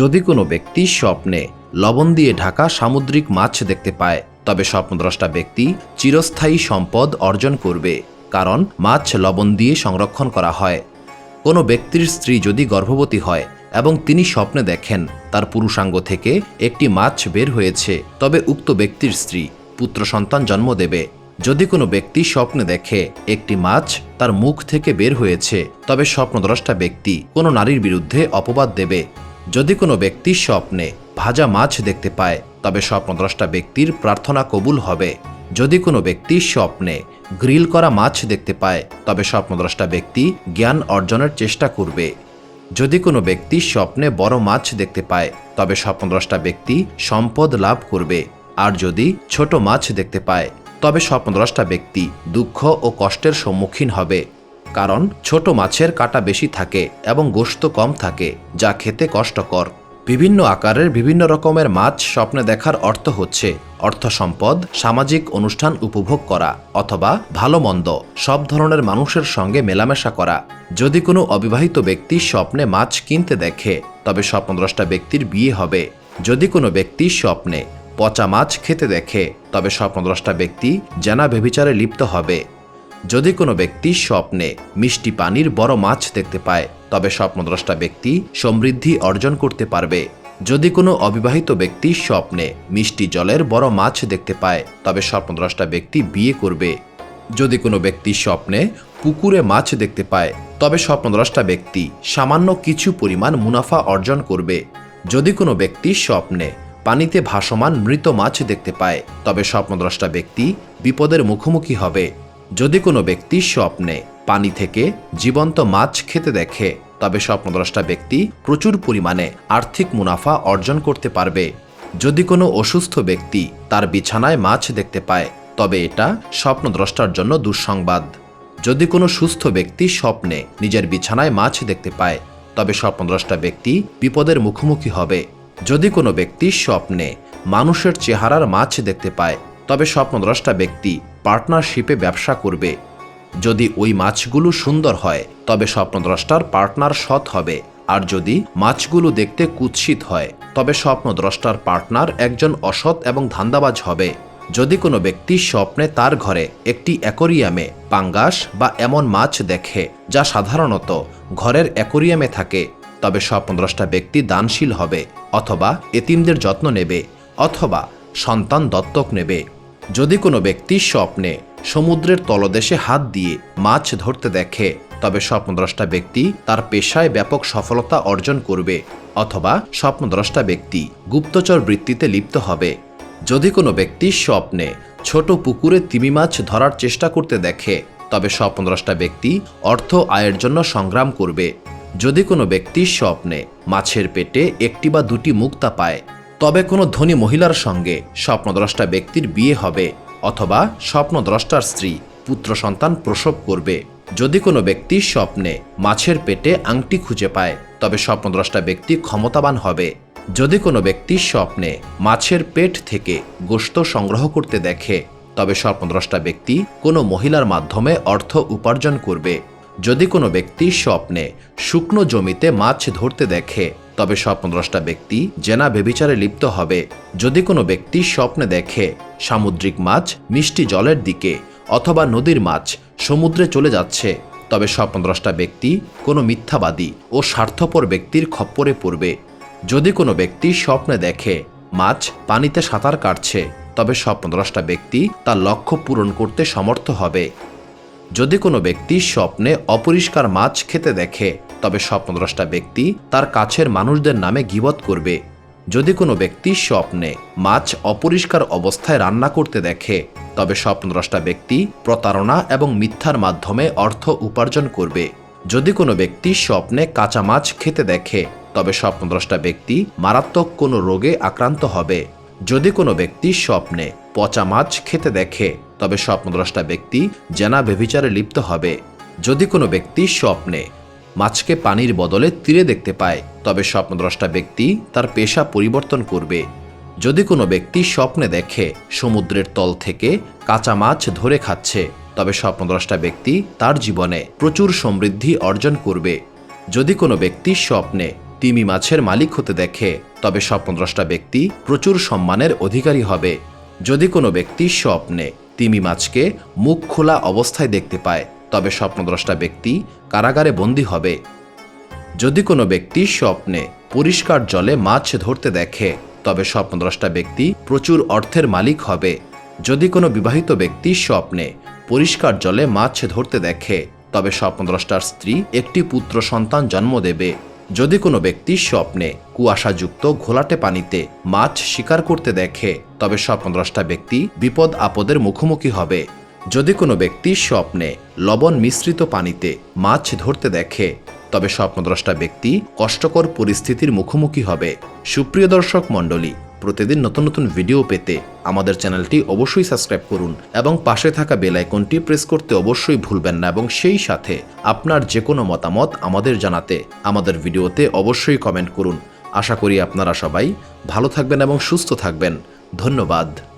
যদি কোনো ব্যক্তি স্বপ্নে লবণ দিয়ে ঢাকা সামুদ্রিক মাছ দেখতে পায়, তবে স্বপ্নদ্রষ্টা ব্যক্তি চিরস্থায়ী সম্পদ অর্জন করবে, কারণ মাছ লবণ দিয়ে সংরক্ষণ করা হয়। কোনো ব্যক্তির স্ত্রী যদি গর্ভবতী হয় এবং তিনি স্বপ্নে দেখেন তার পুরুষাঙ্গ থেকে একটি মাছ বের হয়েছে, তবে উক্ত ব্যক্তির স্ত্রী পুত্র সন্তান জন্ম দেবে। যদি কোনো ব্যক্তি স্বপ্নে দেখে একটি মাছ তার মুখ থেকে বের হয়েছে, তবে স্বপ্নদ্রষ্টা ব্যক্তি কোনো নারীর বিরুদ্ধে অপবাদ দেবে। যদি কোনো ব্যক্তি স্বপ্নে ভাজা মাছ দেখতে পায়, তবে স্বপ্নদ্রষ্টা ব্যক্তির প্রার্থনা কবুল হবে। যদি কোনো ব্যক্তি স্বপ্নে গ্রিল করা মাছ দেখতে পায়, তবে স্বপ্নদ্রষ্টা ব্যক্তি জ্ঞান অর্জনের চেষ্টা করবে। যদি কোনো ব্যক্তি স্বপ্নে বড় মাছ দেখতে পায়, তবে স্বপ্নদ্রষ্টা ব্যক্তি সম্পদ লাভ করবে। আর যদি ছোট মাছ দেখতে পায়, তবে স্বপ্নদ্রষ্টা ব্যক্তি দুঃখ ও কষ্টের সম্মুখীন হবে। কারণ ছোট মাছের কাটা বেশি থাকে এবং গোশত কম থাকে, যা খেতে কষ্টকর। বিভিন্ন আকারের বিভিন্ন রকমের মাছ স্বপ্নে দেখার অর্থ হচ্ছে অর্থ সম্পদ, সামাজিক অনুষ্ঠান উপভোগ করা অথবা ভালো মন্দ, সব ধরনের মানুষের সঙ্গে মেলামেশা করা। যদি কোনো অবিবাহিত ব্যক্তি স্বপ্নে মাছ কিনতে দেখে, তবে স্বপ্নদ্রষ্টা ব্যক্তির বিয়ে হবে। যদি কোনো ব্যক্তি স্বপ্নে পচা মাছ খেতে দেখে, তবে স্বপ্নদ্রষ্টা ব্যক্তি জানা বেবিচারে লিপ্ত হবে। যদি কোনো ব্যক্তি স্বপ্নে মিষ্টি পানির বড় মাছ দেখতে পায়, তবে স্বপ্নদ্রষ্টা ব্যক্তি সমৃদ্ধি অর্জন করতে পারবে। যদি কোনো অবিবাহিত ব্যক্তি স্বপ্নে মিষ্টি জলের বড় মাছ দেখতে পায়, তবে স্বপ্নদ্রষ্টা ব্যক্তি বিয়ে করবে। যদি কোনো ব্যক্তি স্বপ্নে পুকুরে মাছ দেখতে পায়, তবে স্বপ্নদ্রষ্টা ব্যক্তি সামান্য কিছু পরিমাণ মুনাফা অর্জন করবে। যদি কোনো ব্যক্তি স্বপ্নে পানিতে ভাসমান মৃত মাছ দেখতে পায়, তবে স্বপ্নদ্রষ্টা ব্যক্তি বিপদের মুখোমুখি হবে। যদি কোনো ব্যক্তি স্বপ্নে পানি থেকে জীবন্ত মাছ খেতে দেখে, তবে স্বপ্নদ্রষ্টা ব্যক্তি প্রচুর পরিমাণে আর্থিক মুনাফা অর্জন করতে পারবে। যদি কোনো অসুস্থ ব্যক্তি তার বিছানায় মাছ দেখতে পায়, তবে এটা স্বপ্নদ্রষ্টার জন্য দুঃসংবাদ। যদি কোনো সুস্থ ব্যক্তি স্বপ্নে নিজের বিছানায় মাছ দেখতে পায়, তবে স্বপ্নদ্রষ্টা ব্যক্তি বিপদের মুখোমুখি হবে। যদি কোনো ব্যক্তি স্বপ্নে মানুষের চেহারার মাছ দেখতে পায়, তবে স্বপ্নদ্রষ্টা ব্যক্তি পার্টনারশিপে ব্যবসা করবে। যদি ওই মাছগুলো সুন্দর হয়, তবে স্বপ্নদ্রষ্টার পার্টনার সৎ হবে। আর যদি মাছগুলো দেখতে কুৎসিত হয়, তবে স্বপ্নদ্রষ্টার পার্টনার একজন অসৎ এবং ধান্দাবাজ হবে। যদি কোনো ব্যক্তি স্বপ্নে তার ঘরে একটি অ্যাকোরিয়ামে পাঙ্গাস বা এমন মাছ দেখে, যা সাধারণত ঘরের অ্যাকোরিয়ামে থাকে, তবে স্বপ্নদ্রষ্টা ব্যক্তি দানশীল হবে, অথবা এতিমদের যত্ন নেবে, অথবা সন্তান দত্তক নেবে। যদি কোনো ব্যক্তি স্বপ্নে সমুদ্রের তলদেশে হাত দিয়ে মাছ ধরতে দেখে, তবে স্বপ্নদ্রষ্টা ব্যক্তি তার পেশায় ব্যাপক সফলতা অর্জন করবে অথবা স্বপ্নদ্রষ্টা ব্যক্তি গুপ্তচর বৃত্তিতে লিপ্ত হবে। যদি কোনো ব্যক্তি স্বপ্নে ছোট পুকুরে তিমি মাছ ধরার চেষ্টা করতে দেখে, তবে স্বপ্নদ্রষ্টা ব্যক্তি অর্থ আয়ের জন্য সংগ্রাম করবে। যদি কোনো ব্যক্তি স্বপ্নে মাছের পেটে একটি বা দুটি মুক্তা পায় তবে কোনো ধনী মহিলার সঙ্গে স্বপ্নদ্রষ্টা ব্যক্তির বিয়ে হবে অথবা স্বপ্নদ্রষ্টার স্ত্রী পুত্র সন্তান প্রসব করবে। যদি কোনো ব্যক্তি স্বপ্নে মাছের পেটে আংটি খুঁজে পায়, তবে স্বপ্নদ্রষ্টা ব্যক্তি ক্ষমতাবান হবে। যদি কোনো ব্যক্তি স্বপ্নে মাছের পেট থেকে গোশত সংগ্রহ করতে দেখে, তবে স্বপ্নদ্রষ্টা ব্যক্তি কোনো মহিলার মাধ্যমে অর্থ উপার্জন করবে। যদি কোনো ব্যক্তি স্বপ্নে শুকনো জমিতে মাছ ধরতে দেখে তবে স্বপ্নদ্রষ্টা ব্যক্তি জেনা বেবিচারে লিপ্ত হবে। যদি কোনো ব্যক্তি স্বপ্নে দেখে, সামুদ্রিক মাছ, মিষ্টি জলের দিকে অথবা নদীর মাছ সমুদ্রে চলে যাচ্ছে, তবে স্বপ্নদ্রষ্টা ব্যক্তি কোনো মিথ্যাবাদী ও স্বার্থপর ব্যক্তির খপ্পরে পড়বে। যদি কোনো ব্যক্তি স্বপ্নে দেখে, মাছ পানিতে সাঁতার কাটছে, তবে স্বপ্নদ্রষ্টা ব্যক্তি তার লক্ষ্য পূরণ করতে সমর্থ হবে। যদি কোনো ব্যক্তি স্বপ্নে অপরিষ্কার মাছ খেতে দেখে তবে স্বপ্নদ্রষ্টা ব্যক্তি তার কাছের মানুষদের নামে গিবত করবে। যদি কোনো ব্যক্তি স্বপ্নে মাছ অপরিষ্কার অবস্থায় রান্না করতে দেখে, তবে স্বপ্নদ্রষ্টা ব্যক্তি প্রতারণা এবং মিথ্যার মাধ্যমে অর্থ উপার্জন করবে। যদি কোনো ব্যক্তি স্বপ্নে কাঁচা মাছ খেতে দেখে, তবে স্বপ্নদ্রষ্টা ব্যক্তি মারাত্মক কোনো রোগে আক্রান্ত হবে। যদি কোনো ব্যক্তি স্বপ্নে পচা মাছ খেতে দেখে, তবে স্বপ্নদ্রষ্টা ব্যক্তি জেনা বেভিচারে লিপ্ত হবে। যদি কোনো ব্যক্তি স্বপ্নে মাছকে পানির বদলে তীরে দেখতে পায়। তবে স্বপ্নদ্রষ্টা ব্যক্তি তার পেশা পরিবর্তন করবে। যদি কোনো ব্যক্তি স্বপ্নে দেখে, সমুদ্রের তল থেকে কাঁচা মাছ ধরে খাচ্ছে, তবে স্বপ্নদ্রষ্টা ব্যক্তি তার জীবনে প্রচুর সমৃদ্ধি অর্জন করবে। যদি কোনো ব্যক্তি স্বপ্নে তিমি মাছের মালিক হতে দেখে, তবে স্বপ্নদ্রষ্টা ব্যক্তি প্রচুর সম্মানের অধিকারী হবে। যদি কোনো ব্যক্তি স্বপ্নে তিমি মাছকে মুখ খোলা অবস্থায় দেখতে পায় তবে স্বপ্নদ্রষ্টা ব্যক্তি কারাগারে বন্দী হবে। যদি কোনো ব্যক্তি স্বপ্নে পরিষ্কার জলে মাছ ধরতে দেখে, তবে স্বপ্নদ্রষ্টা ব্যক্তি প্রচুর অর্থের মালিক হবে। যদি কোনো বিবাহিত ব্যক্তি স্বপ্নে পরিষ্কার জলে মাছ ধরতে দেখে, তবে স্বপ্নদ্রষ্টার স্ত্রী একটি পুত্র সন্তান জন্ম দেবে। যদি কোনো ব্যক্তি স্বপ্নে কুয়াশাযুক্ত ঘোলাটে পানিতে মাছ শিকার করতে দেখে, তবে স্বপ্নদ্রষ্টা ব্যক্তি বিপদ আপদের মুখোমুখি হবে। যদি কোনো ব্যক্তি স্বপ্নে লবণ মিশ্রিত পানিতে মাছ ধরতে দেখে, তবে স্বপ্নদ্রষ্টা ব্যক্তি কষ্টকর পরিস্থিতির মুখোমুখি হবে। সুপ্রিয় দর্শক মণ্ডলী, প্রতিদিন নতুন নতুন ভিডিও পেতে আমাদের চ্যানেলটি অবশ্যই সাবস্ক্রাইব করুন এবং পাশে থাকা বেল আইকনটি প্রেস করতে অবশ্যই ভুলবেন না এবং সেই সাথে আপনার যে কোনো মতামত আমাদের জানাতে আমাদের ভিডিওতে অবশ্যই কমেন্ট করুন। আশা করি আপনারা সবাই ভালো থাকবেন এবং সুস্থ থাকবেন। ধন্যবাদ।